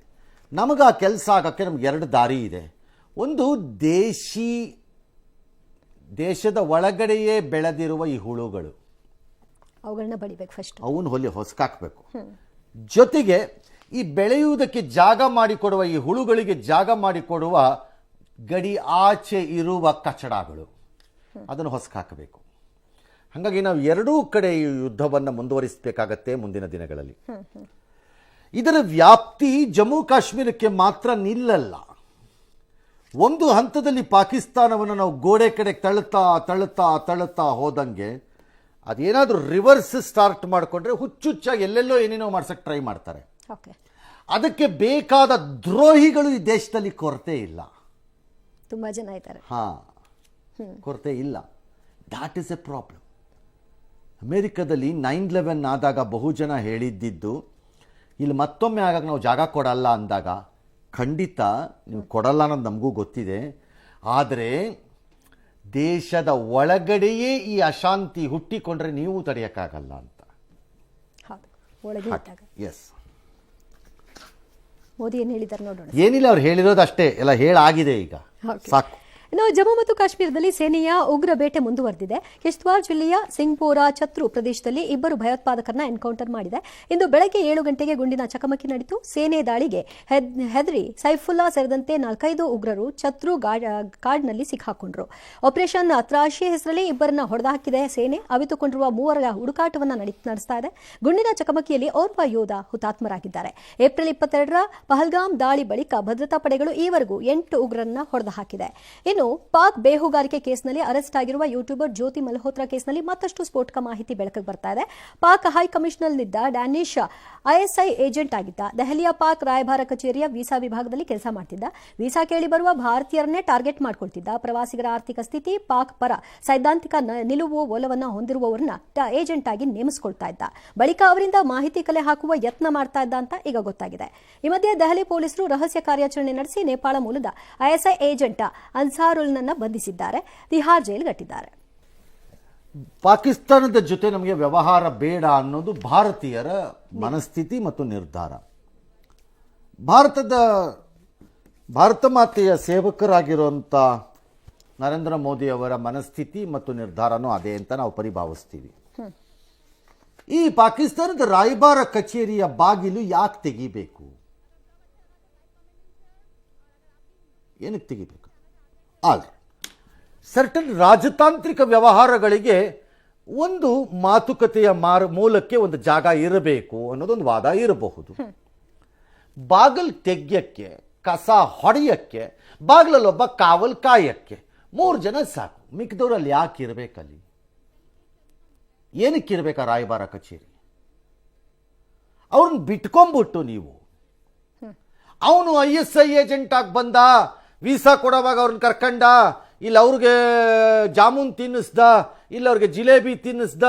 ನಮಗೆ ಆ ಕೆಲಸ ಆಗೋಕ್ಕೆ ನಮ್ಗೆ ಎರಡು ದಾರಿ ಇದೆ. ಒಂದು ದೇಶಿ ದೇಶದ ಒಳಗಡೆಯೇ ಬೆಳೆದಿರುವ ಈ ಹುಳುಗಳು. ಅವುಗಳನ್ನ ಬಡಿಬೇಕು ಫಸ್ಟ್ ಅವನು ಹೊಲಿ ಹೊಸಕಾಕಬೇಕು. ಜೊತೆಗೆ ಈ ಬೆಳೆಯುವುದಕ್ಕೆ ಜಾಗ ಮಾಡಿಕೊಡುವ ಈ ಹುಳುಗಳಿಗೆ ಜಾಗ ಮಾಡಿಕೊಡುವ ಗಡಿ ಆಚೆ ಇರುವ ಕಚಡಗಳು. ಅದನ್ನು ಹೊಸಕಾಕಬೇಕು ಹಾಗಾಗಿ ನಾವು ಎರಡೂ ಕಡೆ ಈ ಯುದ್ಧವನ್ನು ಮುಂದುವರಿಸಬೇಕಾಗತ್ತೆ ಮುಂದಿನ ದಿನಗಳಲ್ಲಿ. ಇದರ ವ್ಯಾಪ್ತಿ ಜಮ್ಮು ಕಾಶ್ಮೀರಕ್ಕೆ ಮಾತ್ರ ನಿಲ್ಲಲ್ಲ. ಒಂದು ಹಂತದಲ್ಲಿ ಪಾಕಿಸ್ತಾನವನ್ನು ನಾವು ಗೋಡೆ ಕಡೆ ತಳ್ಳುತ್ತಾ ತಳ್ಳುತ್ತಾ ತಳ್ಳುತ್ತಾ ಹೋದಂಗೆ ಅದೇನಾದರೂ ರಿವರ್ಸ್ ಸ್ಟಾರ್ಟ್ ಮಾಡಿಕೊಂಡ್ರೆ ಹುಚ್ಚುಚ್ಚಾಗಿ ಎಲ್ಲೆಲ್ಲೋ ಏನೇನೋ ಮಾಡ್ಸಕ್ಕೆ ಟ್ರೈ ಮಾಡ್ತಾರೆ. ಅದಕ್ಕೆ ಬೇಕಾದ ದ್ರೋಹಿಗಳು ಈ ದೇಶದಲ್ಲಿ ಕೊರತೆ ಇಲ್ಲ. ತುಂಬ ಜನ ಇದ್ದಾರೆ. ಹಾ. ಕೊರತೆ ಇಲ್ಲ. ದಾಟ್ ಇಸ್ ಎ ಪ್ರಾಬ್ಲಮ್ ಅಮೇರಿಕದಲ್ಲಿ ನೈನ್ ಲೆವೆನ್ ಆದಾಗ ಬಹುಜನ ಹೇಳಿದ್ದಿದ್ದು ಇಲ್ಲಿ ಮತ್ತೊಮ್ಮೆ ಆಗಾಗ ನಾವು ಜಾಗ ಕೊಡಲ್ಲ ಅಂದಾಗ ಖಂಡಿತ ನೀವು ಕೊಡಲ್ಲ ಅನ್ನೋದು ನಮಗೂ ಗೊತ್ತಿದೆ. ಆದರೆ ದೇಶದ ಒಳಗಡೆಯೇ ಈ ಅಶಾಂತಿ ಹುಟ್ಟಿಕೊಂಡ್ರೆ ನೀವು ತಡೆಯೋಕ್ಕಾಗಲ್ಲ ಅಂತ. ಎಸ್ ಮೋದಿ ಏನು ಹೇಳಿದ್ದಾರೆ ನೋಡೋಣ. ಏನಿಲ್ಲ ಅವ್ರು ಹೇಳಿರೋದು ಅಷ್ಟೇ. ಎಲ್ಲ ಹೇಳಾಗಿದೆ ಈಗ. ಸಾಕು. ಇನ್ನು ಜಮ್ಮು ಮತ್ತು ಕಾಶ್ಮೀರದಲ್ಲಿ ಸೇನೆಯ ಉಗ್ರ ಬೇಟೆ ಮುಂದುವರೆದಿದೆ. ಕಿಶ್ತ್ವಾರ್ ಜಿಲ್ಲೆಯ ಸಿಂಗ್ಪೋರಾ ಚತ್ರು ಪ್ರದೇಶದಲ್ಲಿ ಇಬ್ಬರು ಭಯೋತ್ಪಾದಕರನ್ನ ಎನ್ಕೌಂಟರ್ ಮಾಡಿದೆ. ಇಂದು ಬೆಳಗ್ಗೆ ಏಳು ಗಂಟೆಗೆ ಗುಂಡಿನ ಚಕಮಕಿ ನಡೆಯಿತು. ಸೇನೆ ದಾಳಿಗೆ ಹೆದ್ರಿ ಸೈಫುಲ್ಲಾ ಸೇರಿದಂತೆ ನಾಲ್ಕೈದು ಉಗ್ರರು ಚತ್ರು ಕಾಡ್ನಲ್ಲಿ ಸಿಕ್ಕಾಕೊಂಡ್ರು. ಆಪರೇಷನ್ ಅತ್ರಾಶಿ ಹೆಸರಲ್ಲಿ ಇಬ್ಬರನ್ನ ಹೊಡೆದಾಕಿದೆ ಸೇನೆ. ಅವಿತುಕೊಂಡಿರುವ ಮೂವರ ಹುಡುಕಾಟವನ್ನು ನಡೆ- ನಡೆಸ್ತಾ ಇದೆ. ಗುಂಡಿನ ಚಕಮಕಿಯಲ್ಲಿ ಓರ್ವ ಯೋಧ ಹುತಾತ್ಮರಾಗಿದ್ದಾರೆ. ಏಪ್ರಿಲ್ ಇಪ್ಪತ್ತೆರಡರ ಪಹಲ್ಗಾಮ್ ದಾಳಿ ಬಳಿಕ ಭದ್ರತಾ ಪಡೆಗಳು ಈವರೆಗೂ ಎಂಟು ಉಗ್ರರನ್ನ ಹೊಡೆದು ಹಾಕಿದೆ ಇನ್ನು ಪಾಕ್ ಬೇಹುಗಾರಿಕೆ ಕೇಸ್ನಲ್ಲಿ ಅರೆಸ್ಟ್ ಆಗಿರುವ ಯೂಟ್ಯೂಬರ್ ಜ್ಯೋತಿ ಮಲ್ಹೋತ್ರಾ ಕೇಸ್ನಲ್ಲಿ ಮತ್ತಷ್ಟು ಸ್ಫೋಟಕ ಮಾಹಿತಿ ಬೆಳಕಿಗೆ ಬರ್ತಾ ಇದೆ. ಪಾಕ್ ಹೈ ಕಮಿಷನರ್ನಿದ್ದ ಡ್ಯಾನಿಶ್ ಐಎಸ್ಐ ಏಜೆಂಟ್ ಆಗಿದ್ದ ದೆಹಲಿಯ ಪಾಕ್ ರಾಯಭಾರ ಕಚೇರಿಯ ವೀಸಾ ವಿಭಾಗದಲ್ಲಿ ಕೆಲಸ ಮಾಡ್ತಿದ್ದ. ವೀಸಾ ಕೇಳಿ ಬರುವ ಭಾರತೀಯರನ್ನೇ ಟಾರ್ಗೆಟ್ ಮಾಡ್ಕೊಳ್ತಿದ್ದ. ಪ್ರವಾಸಿಗರ ಆರ್ಥಿಕ ಸ್ಥಿತಿ, ಪಾಕ್ ಪರ ಸೈದ್ಧಾಂತಿಕ ನಿಲುವು, ಒಲವನ್ನ ಹೊಂದಿರುವವರನ್ನ ಏಜೆಂಟ್ ಆಗಿ ನೇಮಿಸಿಕೊಳ್ತಾ ಇದ್ದ. ಬಳಿಕ ಅವರಿಂದ ಮಾಹಿತಿ ಕಲೆ ಹಾಕುವ ಯತ್ನ ಮಾಡ್ತಾ ಇದ್ದ ಅಂತ ಈಗ ಗೊತ್ತಾಗಿದೆ. ಈ ಮಧ್ಯೆ ದೆಹಲಿ ಪೊಲೀಸರು ರಹಸ್ಯ ಕಾರ್ಯಾಚರಣೆ ನಡೆಸಿ ನೇಪಾಳ ಮೂಲದ ಐಎಸ್ಐ ಏಜೆಂಟ್ ಅನ್ಸಾರುಲ್ನನ್ನ ಬಂಧಿಸಿದ್ದಾರೆ. ತಿಹಾರ್ ಜೈಲ್ಗಟ್ಟಿದ್ದಾರೆ. ಪಾಕಿಸ್ತಾನದ ಜೊತೆ ನಮಗೆ ವ್ಯವಹಾರ ಬೇಡ ಅನ್ನೋದು ಭಾರತೀಯರ ಮನಸ್ಥಿತಿ ಮತ್ತು ನಿರ್ಧಾರ. ಭಾರತದ ಭಾರತ ಮಾತೆಯ ಸೇವಕರಾಗಿರುವಂಥ ನರೇಂದ್ರ ಮೋದಿ ಅವರ ಮನಸ್ಥಿತಿ ಮತ್ತು ನಿರ್ಧಾರನೂ ಅದೇ ಅಂತ ನಾವು ಪರಿಭಾವಿಸ್ತೀವಿ. ಈ ಪಾಕಿಸ್ತಾನದ ರಾಯಭಾರ ಕಚೇರಿಯ ಬಾಗಿಲು ಯಾಕೆ ತೆಗಿಬೇಕು? ಏನಕ್ಕೆ ತೆಗಿಬೇಕು? ಆದ್ರೆ ಸರ್ಟನ್ ರಾಜತಾಂತ್ರಿಕ ವ್ಯವಹಾರಗಳಿಗೆ ಒಂದು ಮಾತುಕತೆಯ ಮಾರ ಮೂಲಕ್ಕೆ ಒಂದು ಜಾಗ ಇರಬೇಕು ಅನ್ನೋದೊಂದು ವಾದ ಇರಬಹುದು. ಬಾಗಲ್ ತೆಗ್ಯಕ್ಕೆ ಕಸ ಹೊಡೆಯಕ್ಕೆ ಬಾಗಿಲಲ್ಲೊಬ್ಬ ಕಾವಲ್ ಕಾಯಕ್ಕೆ ಮೂರು ಜನ ಸಾಕು. ಮಿಕ್ಕಿದವ್ರಲ್ಲಿ ಯಾಕೆ ಇರಬೇಕಲ್ಲಿ? ಏನಕ್ಕೆ ಇರಬೇಕಾ ರಾಯಭಾರ ಕಚೇರಿ? ಅವ್ರನ್ನ ಬಿಟ್ಕೊಂಬಿಟ್ಟು ನೀವು. ಅವನು ಐ ಎಸ್ ಐ ಏಜೆಂಟ್ ಆಗಿ ಬಂದ ವೀಸಾ ಕೊಡೋವಾಗ ಅವ್ರನ್ನ ಕರ್ಕಂಡ ಇಲ್ಲ ಅವ್ರಿಗೆ ಜಾಮೂನ್ ತಿನ್ನಿಸ್ದ ಇಲ್ಲ ಅವ್ರಿಗೆ ಜಿಲೇಬಿ ತಿನ್ನಿಸ್ದ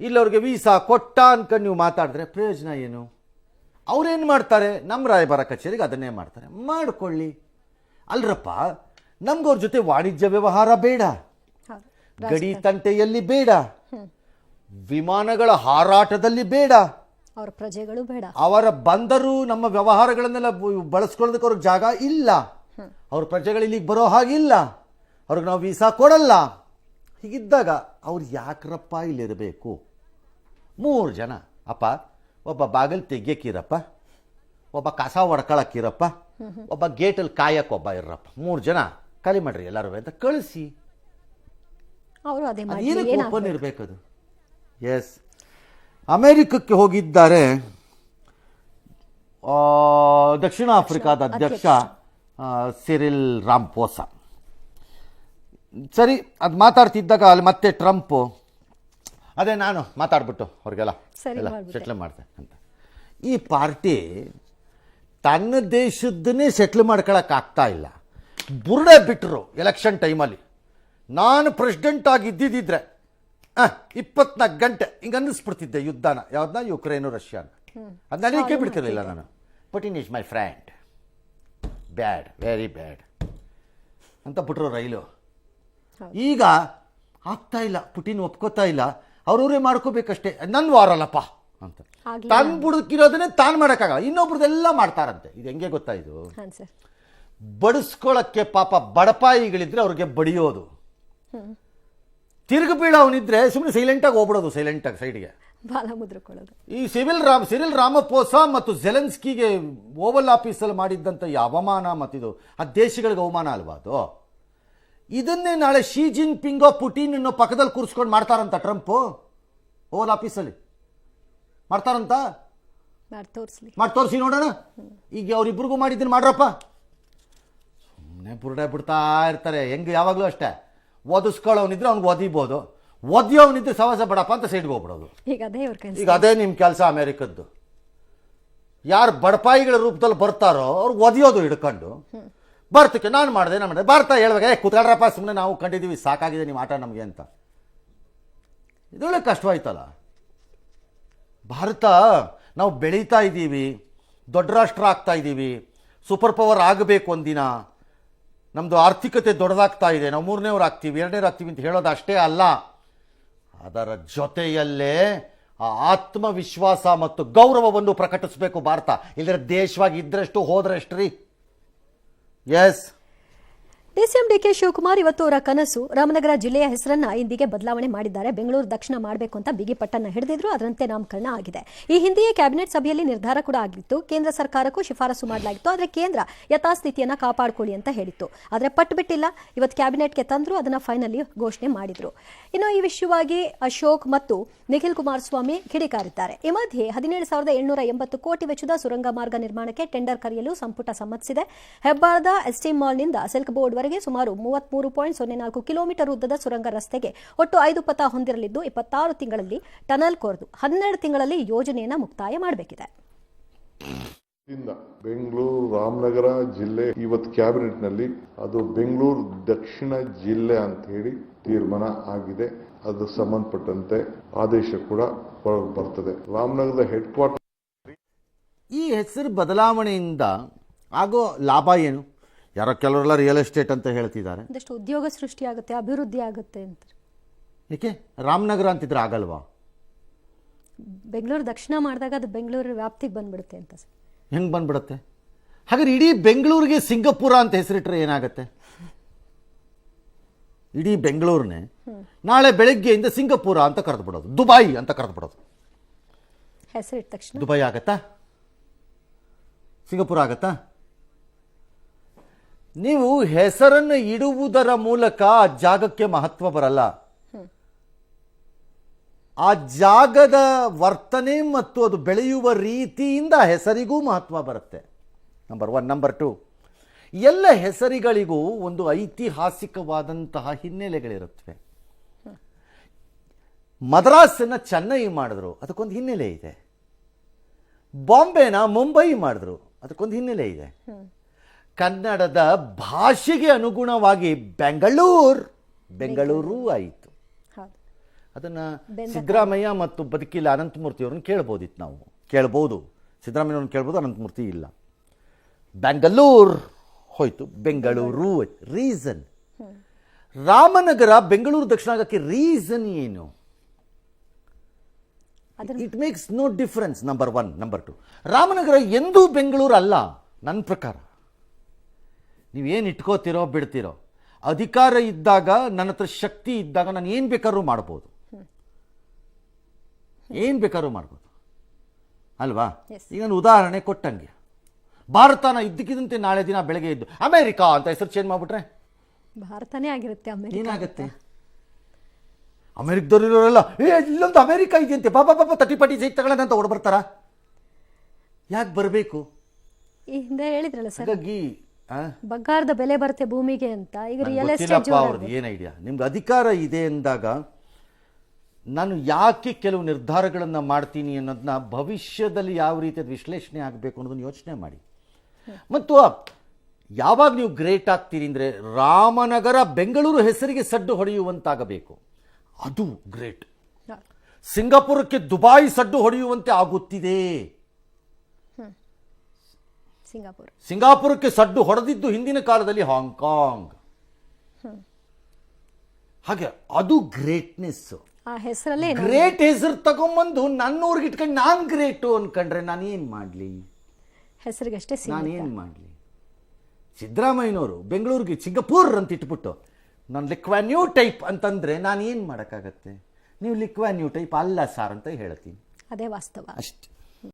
ಇಲ್ಲ ಅವ್ರಿಗೆ ವೀಸಾ ಕೊಟ್ಟ ಅನ್ಕೊಂಡು ನೀವು ಮಾತಾಡಿದ್ರೆ ಪ್ರಯೋಜನ ಏನು? ಅವ್ರೇನು ಮಾಡ್ತಾರೆ? ನಮ್ಮ ರಾಯಭಾರ ಕಚೇರಿಗೆ ಅದನ್ನೇ ಮಾಡ್ತಾರೆ. ಮಾಡ್ಕೊಳ್ಳಿ. ಅಲ್ರಪ್ಪ ನಮ್ಗೆ ಅವ್ರ ಜೊತೆ ವಾಣಿಜ್ಯ ವ್ಯವಹಾರ ಬೇಡ. ಗಡಿ ತಂಟೆಯಲ್ಲಿ ಬೇಡ. ವಿಮಾನಗಳ ಹಾರಾಟದಲ್ಲಿ ಬೇಡ. ಅವರ ಪ್ರಜೆಗಳು ಬೇಡ. ಅವರ ಬಂದರು ನಮ್ಮ ವ್ಯವಹಾರಗಳನ್ನೆಲ್ಲ ಬಳಸ್ಕೊಳ್ಳೋದಕ್ಕೆ ಅವ್ರಿಗೆ ಜಾಗ ಇಲ್ಲ. ಅವ್ರ ಪ್ರಜೆಗಳು ಇಲ್ಲಿಗೆ ಬರೋ ಹಾಗಿಲ್ಲ. ಅವ್ರಿಗೆ ನಾವು ವೀಸಾ ಕೊಡಲ್ಲ. ಹೀಗಿದ್ದಾಗ ಅವ್ರು ಯಾಕ್ರಪ್ಪ ಇಲ್ಲಿರಬೇಕು? ಮೂರು ಜನ. ಅಪ್ಪ ಒಬ್ಬ ಬಾಗಿಲು ತೆಗಿಯಕ್ಕಿರಪ್ಪ ಒಬ್ಬ ಕಸ ಹೊಡ್ಕೊಳಕ್ಕಿರಪ್ಪ ಒಬ್ಬ ಗೇಟಲ್ಲಿ ಕಾಯಕ್ಕೊಬ್ಬ ಇರಪ್ಪ ಮೂರು ಜನ. ಖಾಲಿ ಮಾಡ್ರಿ ಎಲ್ಲರೂ ಅಂತ ಕಳಿಸಿ. ಏನಕ್ಕೆ? ಓಪನ್ ಇರಬೇಕದು ಎಸ್ ಅಮೇರಿಕಕ್ಕೆ ಹೋಗಿದ್ದಾರೆ. ದಕ್ಷಿಣ ಆಫ್ರಿಕಾದ ಅಧ್ಯಕ್ಷ. Cyril Ramaphosa. ಸರಿ ಅದು ಮಾತಾಡ್ತಿದ್ದಾಗ ಅಲ್ಲಿ ಮತ್ತೆ ಟ್ರಂಪು. ಅದೇ ನಾನು ಮಾತಾಡ್ಬಿಟ್ಟು ಅವ್ರಿಗೆಲ್ಲ ಸರಿ ಎಲ್ಲ. ಸೆಟ್ಲ್ ಮಾಡ್ದೆ ಅಂತ. ಈ ಪಾರ್ಟಿ ತನ್ನ ದೇಶದ್ದನ್ನೇ ಸೆಟ್ಲ್ ಮಾಡ್ಕೊಳಕ್ಕೆ ಆಗ್ತಾ ಇಲ್ಲ. ಬುರುಡೆ ಬಿಟ್ಟರು ಎಲೆಕ್ಷನ್ ಟೈಮಲ್ಲಿ ನಾನು ಪ್ರೆಸಿಡೆಂಟ್ ಆಗಿ ಇದ್ದಿದ್ದಿದ್ರೆ ಇಪ್ಪತ್ನಾಲ್ಕು ಗಂಟೆ ಹಿಂಗೆ ಅನ್ನಿಸ್ಬಿಡ್ತಿದ್ದೆ ಯುದ್ಧನ. ಯಾವ್ದನ್ನ ಯುಕ್ರೇನು ರಷ್ಯಾನ ಅದು ನನಗೆ ಬಿಡ್ತಿರಲಿಲ್ಲ ನಾನು. Putin is my friend bad very bad. ಅಂತ ಬಿಟ್ರು ರೈಲು. ಈಗ ಆಗ್ತಾ ಇಲ್ಲ ಪುಟಿನ್ ಒಪ್ಕೋತಾ ಇಲ್ಲ ಅವ್ರವ್ರೇ ಮಾಡ್ಕೋಬೇಕಷ್ಟೇ ನನ್ನ ವಾರಲ್ಲಪ್ಪ ಅಂತ. ತಾನು ಬುಡಕಿರೋದನ್ನೇ ತಾನು ಮಾಡೋಕ್ಕಾಗಲ್ಲ ಇನ್ನೊಬ್ರದ್ದೆಲ್ಲ ಮಾಡ್ತಾರಂತೆ. ಇದು ಹೆಂಗೆ ಗೊತ್ತಾ ಇದು? ಬಡಿಸ್ಕೊಳ್ಳೋಕ್ಕೆ ಪಾಪ ಬಡಪಾಯಿಗಳಿದ್ರೆ ಅವ್ರಿಗೆ ಬಡಿಯೋದು. ತಿರುಗಿ ಬೀಳೋವನಿದ್ರೆ ಸುಮ್ಮನೆ ಸೈಲೆಂಟಾಗಿ ಹೋಗ್ಬಿಡೋದು ಸೈಲೆಂಟಾಗಿ ಸೈಡ್ಗೆ ಬಾಲ ಮುದ್ರಕೊಳ್ಳೋದು. ಈ ಸಿವಿಲ್ ರಾಮ್ ಸಿರಿಲ್ ರಾಮಪೋಸ ಮತ್ತು ಜೆಲೆನ್ಸ್ಕಿಗೆ ಓವಲ್ ಆಫೀಸಲ್ಲಿ ಮಾಡಿದ್ದಂಥ ಈ ಅವಮಾನ ಮತ್ತಿದು ಆ ದೇಶಗಳಿಗೆ ಅವಮಾನ ಅಲ್ವಾ ಅದು? ಇದನ್ನೇ ನಾಳೆ ಶಿ ಜಿನ್ ಪಿಂಗೋ ಪುಟಿನ್ ಅನ್ನೋ ಪಕ್ಕದಲ್ಲಿ ಕೂರಿಸ್ಕೊಂಡು ಮಾಡ್ತಾರಂತ ಟ್ರಂಪು? ಓವಲ್ ಆಫೀಸಲ್ಲಿ ಮಾಡ್ತಾರಂತ? ಮಾಡಿ ತೋರಿಸಿ ನೋಡೋಣ. ಈಗ ಅವ್ರಿಬ್ರಿಗೂ ಮಾಡಿದ್ದೀನಿ ಮಾಡ್ರಪ್ಪ. ಸುಮ್ಮನೆ ಬುರುಡೆ ಬಿಡ್ತಾ ಇರ್ತಾರೆ. ಹೆಂಗೆ ಯಾವಾಗಲೂ ಅಷ್ಟೇ. ಓದಿಸ್ಕೊಳ್ಳೋನಿದ್ರೆ ಅವ್ನಿಗೆ ಓದಿಬೋದು. ಓದಿಯೋವನಿದ್ರೆ ಸವಸ ಬಡಪ್ಪ ಅಂತ ಸೈಡ್ಗೆ ಹೋಗ್ಬಿಡೋದು. ಈಗ ಅದೇ ಇವ್ರ ಕೆಲಸ ಈಗ ಅದೇ ನಿಮ್ಮ ಕೆಲಸ ಅಮೇರಿಕದ್ದು. ಯಾರು ಬಡಪಾಯಿಗಳ ರೂಪದಲ್ಲಿ ಬರ್ತಾರೋ ಅವ್ರಿಗೆ ಒದಿಯೋದು ಹಿಡ್ಕೊಂಡು ಬರ್ತಕ್ಕೆ ನಾನು ಮಾಡಿದೆ ನಾನು ಮಾಡಿದೆ. ಭಾರತ ಹೇಳ್ಬೇಕು ಏ ಕೂತ್ಕೊಳ್ರಪ್ಪ ಸುಮ್ಮನೆ ನಾವು ಕಂಡಿದ್ದೀವಿ ಸಾಕಾಗಿದೆ ನಿಮ್ಮ ಆಟ ನಮಗೆ ಅಂತ. ಇದೊಳ್ಳೆ ಕಷ್ಟವಾಯ್ತಲ್ಲ. ಭಾರತ ನಾವು ಬೆಳೀತಾ ಇದ್ದೀವಿ ದೊಡ್ಡ ರಾಷ್ಟ್ರ ಆಗ್ತಾ ಇದ್ದೀವಿ ಸೂಪರ್ ಪವರ್ ಆಗಬೇಕು ಒಂದಿನ. ನಮ್ಮದು ಆರ್ಥಿಕತೆ ದೊಡ್ಡದಾಗ್ತಾ ಇದೆ ನಾವು ಮೂರನೇವ್ರು ಆಗ್ತೀವಿ ಎರಡನೇವ್ರು ಆಗ್ತೀವಿ ಅಂತ ಹೇಳೋದು ಅಷ್ಟೇ ಅಲ್ಲ. ಅದರ ಜೊತೆಯಲ್ಲೇ ಆ ಆತ್ಮವಿಶ್ವಾಸ ಮತ್ತು ಗೌರವವನ್ನು ಪ್ರಕಟಿಸಬೇಕು ಭಾರತ. ಇಲ್ಲದ್ರೆ ದೇಶವಾಗಿ ಇದ್ರಷ್ಟು ಹೋದ್ರಷ್ಟ್ರಿ? Yes DCM D K Shivakumar ಇವತ್ತು ಅವರ ಕನಸು ರಾಮನಗರ ಜಿಲ್ಲೆಯ ಹೆಸರನ್ನ ಇಂದಿಗೆ ಬದಲಾವಣೆ ಮಾಡಿದ್ದಾರೆ. ಬೆಂಗಳೂರು ದಕ್ಷಿಣ ಮಾಡಬೇಕು ಅಂತ ಬಿಗಿಪಟ್ಟನ್ನ ಹಿಡಿದಿದ್ರು. ಅದರಂತೆ ನಾಮಕರಣ ಆಗಿದೆ. ಈ ಹಿಂದೆಯೇ ಕ್ಯಾಬಿನೆಟ್ ಸಭೆಯಲ್ಲಿ ನಿರ್ಧಾರ ಕೂಡ ಆಗಿತ್ತು. ಕೇಂದ್ರ ಸರ್ಕಾರಕ್ಕೂ ಶಿಫಾರಸು ಮಾಡಲಾಗಿತ್ತು. ಆದರೆ ಕೇಂದ್ರ ಯಥಾಸ್ಥಿತಿಯನ್ನ ಕಾಪಾಡಿಕೊಳ್ಳಿ ಅಂತ ಹೇಳಿತ್ತು. ಆದರೆ ಪಟ್ಟು ಬಿಟ್ಟಿಲ್ಲ. ಇವತ್ತು ಕ್ಯಾಬಿನೆಟ್ಗೆ ತಂದ್ರು, ಅದನ್ನ ಫೈನಲಿ ಘೋಷಣೆ ಮಾಡಿದ್ರು. ಇನ್ನು ಈ ವಿಷಯವಾಗಿ ಅಶೋಕ್ ಮತ್ತು ನಿಖಿಲ್ ಕುಮಾರಸ್ವಾಮಿ ಕಿಡಿಕಾರಿದ್ದಾರೆ. ಈ ಮಧ್ಯೆ ಹದಿನೇಳು ಸಾವಿರದ ಎಂಬತ್ತು ಕೋಟಿ ವೆಚ್ಚದ ಸುರಂಗ ಮಾರ್ಗ ನಿರ್ಮಾಣಕ್ಕೆ ಟೆಂಡರ್ ಕರೆಯಲು ಸಂಪುಟ ಸಮ್ಮತಿಸಿದೆ. ಹೆಬ್ಬಾಳದ ಎಸ್ಟಿ ಮಾಲ್ನಿಂದ ಸಿಲ್ಕ್ ಬೋರ್ಡ್ವರೆಗೆ ಸುಮಾರು ಮೂವತ್ಮೂರು ಪಾಯಿಂಟ್ ಸೊನ್ನೆ ನಾಲ್ಕು ಕಿಲೋಮೀಟರ್ ಉದ್ದದ ಸುರಂಗ ರಸ್ತೆಗೆ ಒಟ್ಟು ಐದು ಪಥ ಹೊಂದಿರಲಿದ್ದು ಇಪ್ಪತ್ತಾರು ತಿಂಗಳಲ್ಲಿ ಟನಲ್ ಕೊರೆದು ಹನ್ನೆರಡು ತಿಂಗಳಲ್ಲಿ ಯೋಜನೆಯನ್ನು ಮುಕ್ತಾಯ ಮಾಡಬೇಕಿದೆ. ಇಂದ ಬೆಂಗಳೂರು ರಾಮನಗರ ಜಿಲ್ಲೆ ಇವತ್ತು ಕ್ಯಾಬಿನೆಟ್ನಲ್ಲಿ ಅದು ಬೆಂಗಳೂರು ದಕ್ಷಿಣ ಜಿಲ್ಲೆ ಅಂತ ಹೇಳಿ ತೀರ್ಮಾನ ಆಗಿದೆ. ಅದು ಸಂಬಂಧಪಟ್ಟಂತೆ ಆದೇಶ ಕೂಡ ಬರ್ತದೆ. ರಾಮನಗರದ ಹೆಡ್ ಕ್ವಾರ್ಟರ್ ಈ ಹೆಸರು ಬದಲಾವಣೆಯಿಂದ ಆಗೋ ಲಾಭ ಏನು? ಯಾರೋ ಕೆಲವರೆಲ್ಲ ರಿಯಲ್ ಎಸ್ಟೇಟ್ ಅಂತ ಹೇಳ್ತಿದ್ದಾರೆ. ಒಂದಷ್ಟು ಉದ್ಯೋಗ ಸೃಷ್ಟಿ ಆಗುತ್ತೆ ಅಭಿವೃದ್ಧಿ ಆಗುತ್ತೆ ಅಂತ ಏಕೆ? ರಾಮನಗರ ಅಂತಿದ್ರೆ ಆಗಲ್ವಾ? ಬೆಂಗಳೂರು ದಕ್ಷಿಣ ಮಾಡಿದಾಗ ಅದು ಬೆಂಗಳೂರು ವ್ಯಾಪ್ತಿಗೆ ಬಂದ್ಬಿಡುತ್ತೆ ಅಂತ ಸರ್. ಹೆಂಗೆ ಬಂದ್ಬಿಡುತ್ತೆ? ಹಾಗಾದ್ರೆ ಇಡೀ ಬೆಂಗಳೂರಿಗೆ ಸಿಂಗಪುರ ಅಂತ ಹೆಸರಿಟ್ರೆ ಏನಾಗುತ್ತೆ? ಇಡೀ ಬೆಂಗಳೂರನ್ನೇ ನಾಳೆ ಬೆಳಗ್ಗೆಯಿಂದ ಸಿಂಗಪುರ ಅಂತ ಕರೆದು ಬಿಡೋದು ದುಬೈ ಅಂತ ಕರೆದು ಬಿಡೋದು ಹೆಸರಿಟ್ಟ ತಕ್ಷಣ. ದುಬೈ ಆಗತ್ತಾ? ಸಿಂಗಪುರ ಆಗತ್ತಾ? ನೀವು ಹೆಸರನ್ನು ಇಡುವುದರ ಮೂಲಕ ಆ ಜಾಗಕ್ಕೆ ಮಹತ್ವ ಬರಲ್ಲ. ಆ ಜಾಗದ ವರ್ತನೆ ಮತ್ತು ಅದು ಬೆಳೆಯುವ ರೀತಿಯಿಂದ ಹೆಸರಿಗೂ ಮಹತ್ವ ಬರುತ್ತೆ. ನಂಬರ್ ಒನ್ ನಂಬರ್ ಟು ಎಲ್ಲ ಹೆಸರುಗಳಿಗೂ ಒಂದು ಐತಿಹಾಸಿಕವಾದಂತಹ ಹಿನ್ನೆಲೆಗಳಿರುತ್ತವೆ. ಮದ್ರಾಸನ್ನ ಚೆನ್ನೈ ಮಾಡಿದ್ರು ಅದಕ್ಕೊಂದು ಹಿನ್ನೆಲೆ ಇದೆ. ಬಾಂಬೆನ ಮುಂಬೈ ಮಾಡಿದ್ರು ಅದಕ್ಕೊಂದು ಹಿನ್ನೆಲೆ ಇದೆ. ಕನ್ನಡದ ಭಾಷೆಗೆ ಅನುಗುಣವಾಗಿ ಬೆಂಗಳೂರು ಬೆಂಗಳೂರು ಆಯಿತು. ಅದನ್ನು ಸಿದ್ದರಾಮಯ್ಯ ಮತ್ತು ಬದುಕಿಲ್ಲ ಅನಂತಮೂರ್ತಿ ಅವ್ರನ್ನ ಕೇಳ್ಬೋದಿತ್ತು ನಾವು. ಕೇಳ್ಬೋದು. ಸಿದ್ದರಾಮಯ್ಯವ್ರನ್ನ ಕೇಳ್ಬೋದು ಅನಂತಮೂರ್ತಿ ಇಲ್ಲ. ಬೆಂಗಳೂರು ಹೋಯ್ತು. ಬೆಂಗಳೂರು ರೀಸನ್. ರಾಮನಗರ ಬೆಂಗಳೂರು ದಕ್ಷಿಣ ಆಗಕ್ಕೆ ರೀಸನ್ ಏನು? It makes no difference number one number two Ramanagara ಎಂದೂ ಬೆಂಗಳೂರು ಅಲ್ಲ. ನನ್ನ ಪ್ರಕಾರ. ನೀವೇನು ಇಟ್ಕೋತಿರೋ ಬಿಡ್ತಿರೋ ಅಧಿಕಾರ ಇದ್ದಾಗ ನನ್ನ ಹತ್ರ ಶಕ್ತಿ ಇದ್ದಾಗ ನಾನು ಏನು ಬೇಕಾದ್ರೂ ಮಾಡ್ಬೋದು. ಏನು ಬೇಕಾದ್ರೂ ಮಾಡ್ಬೋದು. ಅಲ್ವಾ? ಈಗ ನಾನು ಉದಾಹರಣೆ ಕೊಟ್ಟಂಗೆ ಭಾರತನ ಇದ್ದಕ್ಕಿದ್ದಂತೆ ನಾಳೆ ದಿನ ಬೆಳಗ್ಗೆ ಇದ್ದು ಅಮೇರಿಕಾ ಅಂತ ಹೆಸರು ಚೇಂಜ್ ಮಾಡ್ಬಿಟ್ರೆ? ಭಾರತನೇ ಆಗಿರುತ್ತೆ ಏನಾಗುತ್ತೆ? ಅಮೆರಿಕದವ್ರು ಇರೋರೆಲ್ಲ ಏ ಇಲ್ಲೊಂದು ಅಮೆರಿಕ ಇದೆಯಂತೆ ಬಾಬಾ ಬಾಬಾ ತಟ್ಟಿ ಪಟ್ಟಿ ಸೈಟ್ ತಗೊಳ್ಳೋಣ ಅಂತ ಓಡ್ ಬರ್ತಾರ ಯಾಕೆ ಬರಬೇಕು? ಈ ಹಿಂದೆ ಹೇಳಿದ್ರಲ್ಲ ಸರ್. ಹಾಗಾಗಿ? ಬಂಗಾರದ ಬೆಲೆ ಬರುತ್ತೆ ಭೂಮಿಗೆ ಅಂತ. ಈಗ ರಿಯಲ್ ಎಸ್ಟೇಟ್ ಅವ್ರದ್ದು ಏನು ಐಡಿಯಾ ನಿಮ್ಗೆ ಅಧಿಕಾರ ಇದೆ ಎಂದಾಗ ನಾನು ಯಾಕೆ ಕೆಲವು ನಿರ್ಧಾರಗಳನ್ನು ಮಾಡ್ತೀನಿ ಅನ್ನೋದನ್ನ ಭವಿಷ್ಯದಲ್ಲಿ ಯಾವ ರೀತಿಯಾದ ವಿಶ್ಲೇಷಣೆ ಆಗಬೇಕು ಅನ್ನೋದನ್ನ ಯೋಚನೆ ಮಾಡಿ. ಮತ್ತು ಯಾವಾಗ ನೀವು ಗ್ರೇಟ್ ಆಗ್ತೀರಿ ಅಂದರೆ ರಾಮನಗರ ಬೆಂಗಳೂರು ಹೆಸರಿಗೆ ಸಡ್ಡು ಹೊಡೆಯುವಂತಾಗಬೇಕು. ಅದು ಗ್ರೇಟ್ ಸಿಂಗಾಪುರಕ್ಕೆ ದುಬಾಯಿ ಸಡ್ಡು ಹೊಡೆಯುವಂತೆ ಆಗುತ್ತಿದೆ. ಸಿಂಗಾಪುರ್. ಸಿಂಗಾಪುರಕ್ಕೆ ಸಡ್ಡು ಹೊಡೆದಿದ್ದು ಹಿಂದಿನ ಕಾಲದಲ್ಲಿ ಹಾಂಗ್ಕಾಂಗ್ ಹಾಗೆ ಅದು ಗ್ರೇಟ್ನೆಸ್. ಆ ಹೆಸರಲ್ಲೇ ಗ್ರೇಟ್ ಹೆಸರು ತಗೊಂಬಂದು ಊರಿಗೆ ಇಟ್ಕೊಂಡು ನಾನು ಗ್ರೇಟು ಅನ್ಕೊಂಡ್ರೆ ನಾನು ಏನು ಮಾಡಲಿ? ಹೆಸರಿಗಷ್ಟೇ ನಾನು ಏನು ಮಾಡಲಿ? ಸಿದ್ದರಾಮಯ್ಯನವರು ಬೆಂಗಳೂರಿಗೆ ಸಿಂಗಾಪುರ್ ಅಂತ ಇಟ್ಬಿಟ್ಟು ನಾನು ಲಿಕ್ವಾನ್ಯೂ ಟೈಪ್ ಅಂತಂದ್ರೆ ನಾನು ಏನು ಮಾಡೋಕ್ಕಾಗತ್ತೆ? ನೀವು ಲಿಕ್ವಾನ್ಯೂ ಟೈಪ್ ಅಲ್ಲ ಸಾರ್ ಅಂತ ಹೇಳ್ತೀನಿ. ಅದೇ ವಾಸ್ತವ. ಅಷ್ಟೆ.